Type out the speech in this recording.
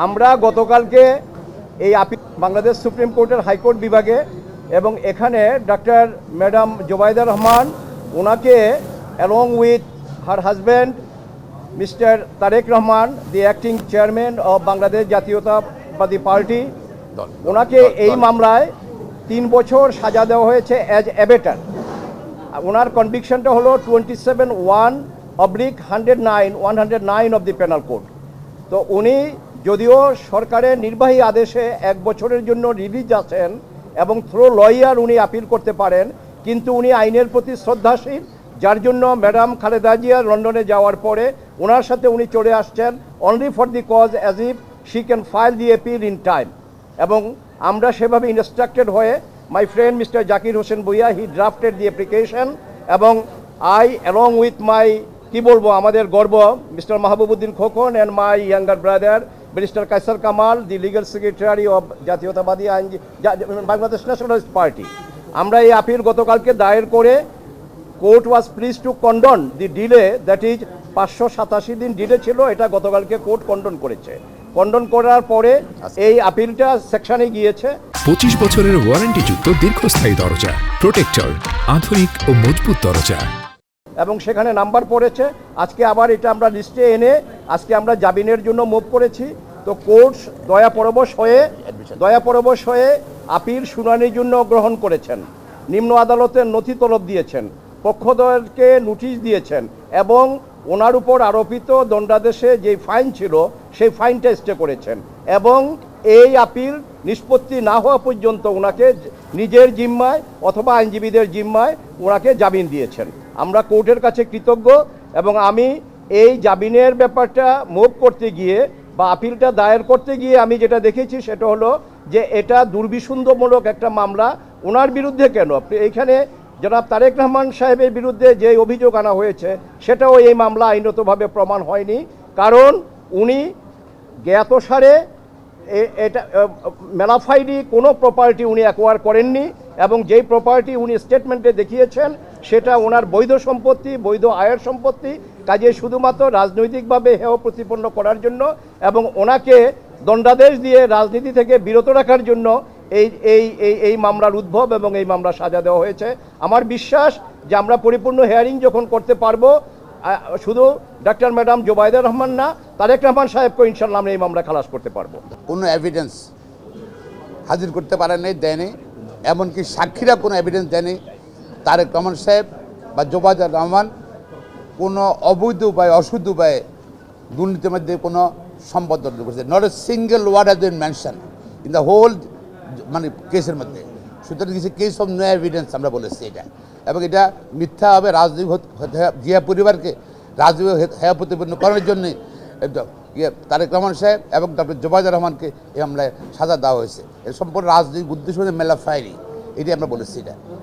আমরা গতকালকে এই আপিল বাংলাদেশ সুপ্রিম কোর্টের হাইকোর্ট বিভাগে এবং এখানে ডক্টর ম্যাডাম জোবাইদা রহমান ওনাকে along with her husband mister Tarique Rahman the acting chairman of Bangladesh জাতীয়তাবাদী পার্টি ওনাকে এই মামলায় তিন বছর সাজা দেওয়া হয়েছে অ্যাজ অ্যাবেটার ওনার কনভিকশনটা হলো twenty seven one oblique hundred nine one hundred nine of the penal code তো উনি যদিও সরকারের নির্বাহী আদেশে এক বছরের জন্য রিলিজ আছেন এবং থ্রো লয়ার উনি আপিল করতে পারেন, কিন্তু উনি আইনের প্রতি শ্রদ্ধাশীল, যার জন্য ম্যাডাম খালেদা জিয়া লন্ডনে যাওয়ার পরে ওনার সাথে উনি চলে আসছেন only for the cause as if she can file the appeal in time এবং আমরা সেভাবে ইনস্ট্রাক্টেড হয়ে my friend mister Zakir Hossain Bhuiyan he drafted the application এবং আই অ্যালং উইথ মাই কি বলব, আমাদের গর্ব mister Mahbubuddin Khokon and my younger brother barrister Kaiser Kamal the legal secretary of জাতীয়তাবাদী আইন বাংলাদেশ ন্যাশনালিস্ট পার্টি। আমরা এই আপিল গতকালকে দায়ের করে court was please to condone the delay that is পাঁচশো সাতাশি দিন ডিলে ছিল এটা গতকালকে কোর্ট কন্ডন করেছে। কন্ডন করার পরে এই আপিলটা সেকশনে গিয়েছে। পঁচিশ বছরের ওয়ারেন্টিযুক্ত দীর্ঘস্থায়ী দরজা প্রোটেক্টর আধুনিক ও মজবুত দরজা। এবং সেখানে নাম্বার পড়েছে আজকে আবার এটা আমরা লিস্টে এনে আজকে আমরা জামিনের জন্য মুভ করেছি। তো কোর্ট দয়া পরবশ হয়ে দয়া পরবশ হয়ে আপিল শুনানির জন্য গ্রহণ করেছেন। নিম্ন আদালতের নথি তলব দিয়েছেন পক্ষদলকে নোটিশ দিয়েছেন এবং ওনার উপর আরোপিত দণ্ডাদেশে যে ফাইন ছিল সেই ফাইনটা স্টে করেছেন এবং এই আপিল নিষ্পত্তি না হওয়া পর্যন্ত ওনাকে নিজের জিম্মায় অথবা আইনজীবীদের জিম্মায় ওনাকে জামিন দিয়েছেন। আমরা কোর্টের কাছে কৃতজ্ঞ এবং আমি এই জামিনের ব্যাপারটা মুভ করতে গিয়ে বা আপিলটা দায়ের করতে গিয়ে আমি যেটা দেখেছি সেটা হলো যে এটা দুর্বিসন্ধমূলক একটা মামলা। ওনার বিরুদ্ধে কেন? আপনি এইখানে জনাব তারেক রহমান সাহেবের বিরুদ্ধে যে অভিযোগ আনা হয়েছে, সেটাও এই মামলা আইনতভাবে প্রমাণ হয়নি। কারণ উনি জ্ঞাতসারে এটা মেলাফাইডি কোনো প্রপার্টি উনি অ্যাকোয়ার করেননি এবং যেই প্রপার্টি উনি স্টেটমেন্টে দেখিয়েছেন সেটা ওনার বৈধ সম্পত্তি, বৈধ আয়ের সম্পত্তি, কাজে শুধুমাত্র রাজনৈতিকভাবে হেয় প্রতিপন্ন করার জন্য এবং ওনাকে দণ্ডাদেশ দিয়ে রাজনীতি থেকে বিরত রাখার জন্য এই এই এই এই মামলার উদ্ভব এবং এই মামলা সাজা দেওয়া হয়েছে। আমার বিশ্বাস যে আমরা পরিপূর্ণ হেয়ারিং যখন করতে পারব শুধু ডাক্তার ম্যাডাম জোবায়দা রহমান না, তারেক রহমান সাহেবকে ইনশাল্লাহ আমরা এই মামলা খালাস করতে পারব। কোনো এভিডেন্স হাজির করতে পারে নাই দেয়নি, এমনকি সাক্ষীরা কোনো এভিডেন্স দেয়নি। তারেক রহমান সাহেব বা জোবাজার রহমান কোনো অবৈধ উপায়ে, অশুদ্ধ উপায়ে দুর্নীতির মধ্যে কোনো সম্পদ অর্জন করেছে। Not a single word has been mention in the whole মানে কেসের মধ্যে। সুতরাং কিছু কেস অফ নো এভিডেন্স আমরা বলেছি এটা। এবং এটা মিথ্যা হবে রাজনীতি জিয়া পরিবারকে রাজনীতি হেয়া প্রতিপন্ন করার জন্য তারেক রহমান সাহেব এবং ডক্টর জোবায়দা রহমানকে এই হামলায় সাজা দেওয়া হয়েছে। এর সম্পূর্ণ রাজনৈতিক উদ্দেশ্য মেলা ফায়ারি। এটি আমরা বলেছি এটা।